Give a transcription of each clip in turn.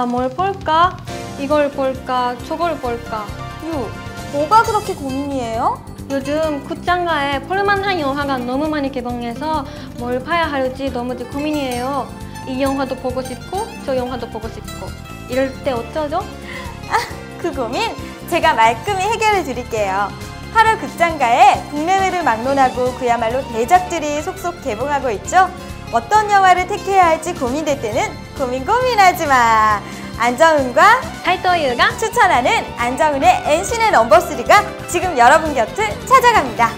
아, 뭘 볼까? 이걸 볼까? 저걸 볼까? 유, 뭐가 그렇게 고민이에요? 요즘 굿장가에 볼만한 영화가 너무 많이 개봉해서 뭘 봐야 할지 너무 고민이에요. 이 영화도 보고 싶고 저 영화도 보고 싶고 이럴 때 어쩌죠? 그 고민 제가 말끔히 해결해 드릴게요. 8월 극장가에 국내외를 막론하고 그야말로 대작들이 속속 개봉하고 있죠. 어떤 영화를 택해야 할지 고민될 때는 고민 고민하지 마. 안정훈과 타이토유가 추천하는 안정훈의 NC의 넘버3가 지금 여러분 곁을 찾아갑니다.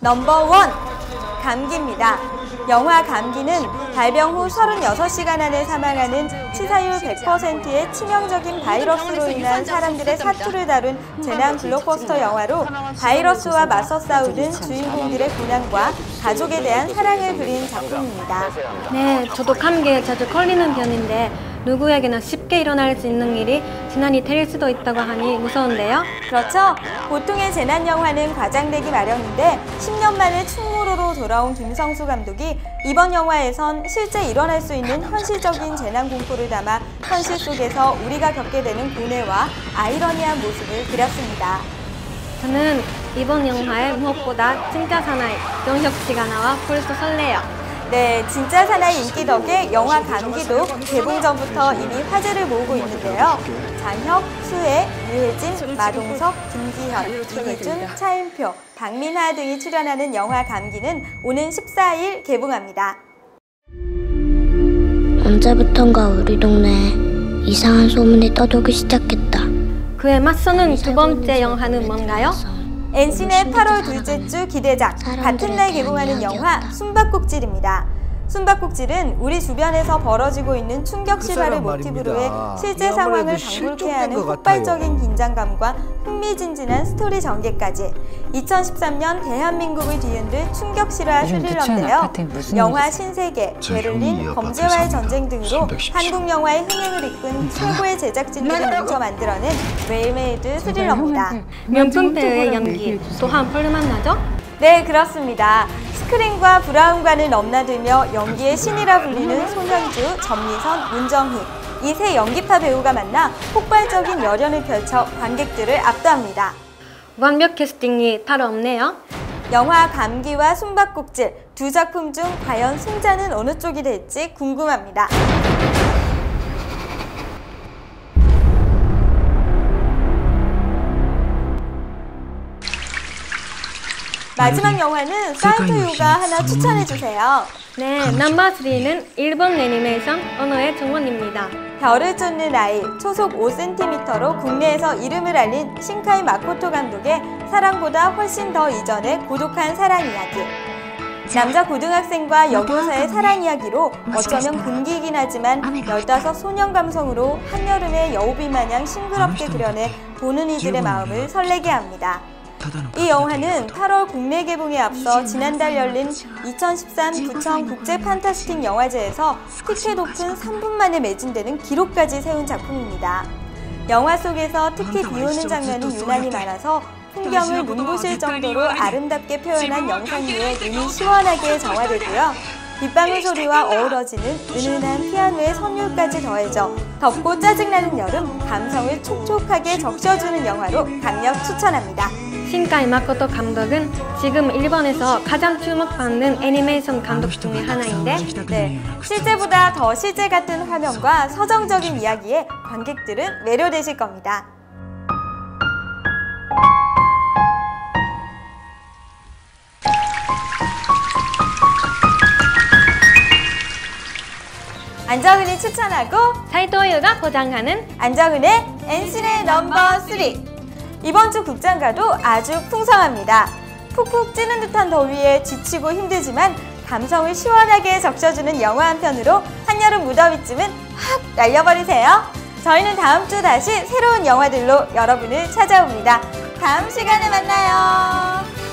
넘버원 감기입니다. 영화 감기는 발병 후 36시간 안에 사망하는 치사율 100%의 치명적인 바이러스로 인한 사람들의 사투를 다룬 재난 블록버스터 영화로 바이러스와 맞서 싸우는 주인공들의 고난과 가족에 대한 사랑을 그린 작품입니다. 네, 저도 감기에 자주 걸리는 편인데 누구에게나 쉽게 일어날 수 있는 일이 지난이 될 수도 있다고 하니 무서운데요. 그렇죠. 보통의 재난 영화는 과장되기 마련인데 10년 만에 충무로로 돌아온 김성수 감독이 이번 영화에선 실제 일어날 수 있는 현실적인 재난 공포를 담아 현실 속에서 우리가 겪게 되는 고뇌와 아이러니한 모습을 그렸습니다. 저는 이번 영화에 무엇보다 진짜 사나이 영혁 씨가 나와 벌써 설레요. 네, 진짜 사나이 인기 덕에 영화 감기도 개봉 전부터 이미 화제를 모으고 있는데요. 장혁, 수혜, 유해진, 마동석, 김기현, 김희준, 차인표, 박민하 등이 출연하는 영화 감기는 오는 14일 개봉합니다. 언제부턴가 우리 동네에 이상한 소문이 떠돌기 시작했다. 그에 맞서는 두 번째 영화는 뭔가요? NC의 8월 둘째 주 기대작 같은 날 개봉하는 영화 숨바 꼭질입니다. 숨바꼭질은 우리 주변에서 벌어지고 있는 충격 실화를 그 모티브로 해. 실제 이 상황을 실종된 하는 것 폭발적인 긴장감과 흥미진진한 스토리 전개까지 2013년 대한민국을 뒤흔들 충격 실화 스릴러인데요. 영화 신세계, 베를린, 범죄와의. 전쟁 등으로 310. 한국 영화의 흥행을 이끈 최고의 제작진들을 뭉쳐 만들어낸 웰메이드 스릴러입니다. 명품 배우의 연기 또한 볼만 나죠? 네, 그렇습니다. 스크린과 브라운관을 넘나들며 연기의 신이라 불리는 손현주, 전미선, 문정희 이 세 연기파 배우가 만나 폭발적인 열연을 펼쳐 관객들을 압도합니다. 완벽 캐스팅이 따로 없네요. 영화 감기와 숨바꼭질 두 작품 중 과연 승자는 어느 쪽이 될지 궁금합니다. 마지막 영화는 사이토유가 하나 추천해 주세요. 네, 넘버 3는 일본 애니메이션 언어의 정원입니다. 별을 쫓는 아이 초속 5cm로 국내에서 이름을 알린 신카이 마코토 감독의 사랑보다 훨씬 더 이전의 고독한 사랑 이야기. 남자 고등학생과 여교사의 사랑 이야기로 어쩌면 군기이긴 하지만 15 소년 감성으로 한여름의 여우비 마냥 싱그럽게 그려내 보는 이들의 마음을 설레게 합니다. 이 영화는 8월 국내 개봉에 앞서 지난달 열린 2013 부천 국제 판타스틱 영화제에서 티켓 오픈 3분 만에 매진되는 기록까지 세운 작품입니다. 영화 속에서 특히 비 오는 장면이 유난히 많아서 풍경을 눈부실 정도로 아름답게 표현한 영상 위에 눈이 시원하게 정화되고요. 빗방울 소리와 어우러지는 은은한 피아노의 선율까지 더해져 덥고 짜증나는 여름 감성을 촉촉하게 적셔주는 영화로 강력 추천합니다. 신카이 마코토 감독은 지금 일본에서 가장 주목받는 애니메이션 감독 중에 하나인데 네, 실제보다 더 실제 같은 화면과 서정적인 이야기에 관객들은 매료되실 겁니다. 안정은이 추천하고 사이토유가 보장하는 안정은의 NC의 넘버 3 이번 주 극장가도 아주 풍성합니다. 푹푹 찌는 듯한 더위에 지치고 힘들지만 감성을 시원하게 적셔주는 영화 한 편으로 한여름 무더위쯤은 확 날려버리세요. 저희는 다음 주 다시 새로운 영화들로 여러분을 찾아옵니다. 다음 시간에 만나요.